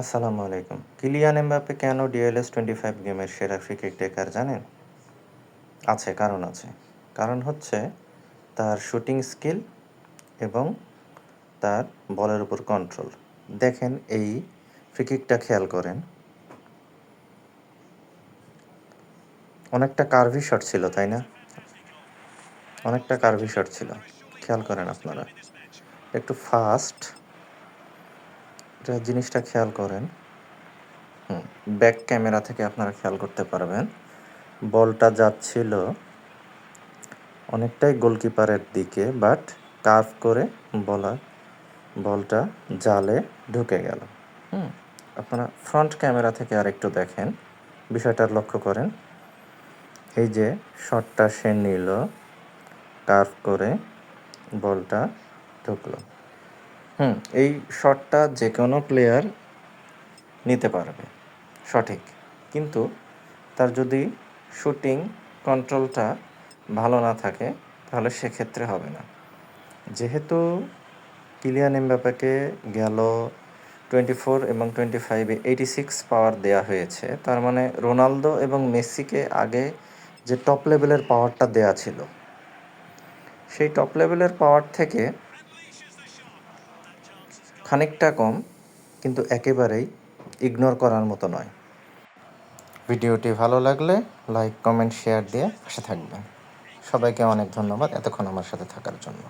আসসালামু আলাইকুম। Kylian Mbappe কেন ডিএলএস টোয়েন্টি ফাইভ গেমের সেরা ক্রিকেট টেকার জানেন? আছে, কারণ আছে। কারণ হচ্ছে তার শুটিং স্কিল এবং তার বলের উপর কন্ট্রোল। দেখেন, এই ফ্রিকিকটা খেয়াল করেন। অনেকটা কার্ভি শট ছিল, তাই না? অনেকটা কার্ভি শট ছিল। খেয়াল করেন আপনারা। একটু ফাস্ট। এটা জিনিসটা খেয়াল করেন। ব্যাক ক্যামেরা থেকে আপনারা খেয়াল করতে পারবেন। বলটা যাচ্ছিল অনেকটাই গোলকিপারের দিকে বাট কার্ভ করে বলা, বলটা জালে ঢুকে গেল। হুম, আপনারা ফ্রন্ট ক্যামেরা থেকে আরেকটু দেখেন। বিষয়টা লক্ষ্য করেন। এই যে শটটা সে নিল কার্ভ করে বলটা ঢুকলো। হুম, এই শটটা যে কোনো প্লেয়ার নিতে পারবে, সঠিক। কিন্তু তার যদি শুটিং কন্ট্রোলটা ভালো না থাকে, তাহলে সেক্ষেত্রে হবে না। যেহেতু কিলিয়ান এমবাপ্পাকে গেল টোয়েন্টি ফোর এবং টোয়েন্টি ফাইভে এইটি সিক্স পাওয়ার দেওয়া হয়েছে, তার মানে রোনালদো এবং মেসিকে আগে যে টপ লেভেলের পাওয়ারটা দেয়া ছিল, সেই টপ লেভেলের পাওয়ার থেকে খানিকটা কম, কিন্তু একেবারেই ইগনোর করার মতো নয়। ভিডিওটি ভালো লাগলে লাইক কমেন্ট শেয়ার দিয়ে আসে থাকবেন। সবাইকে অনেক ধন্যবাদ এতক্ষণ আমার সাথে থাকার জন্য।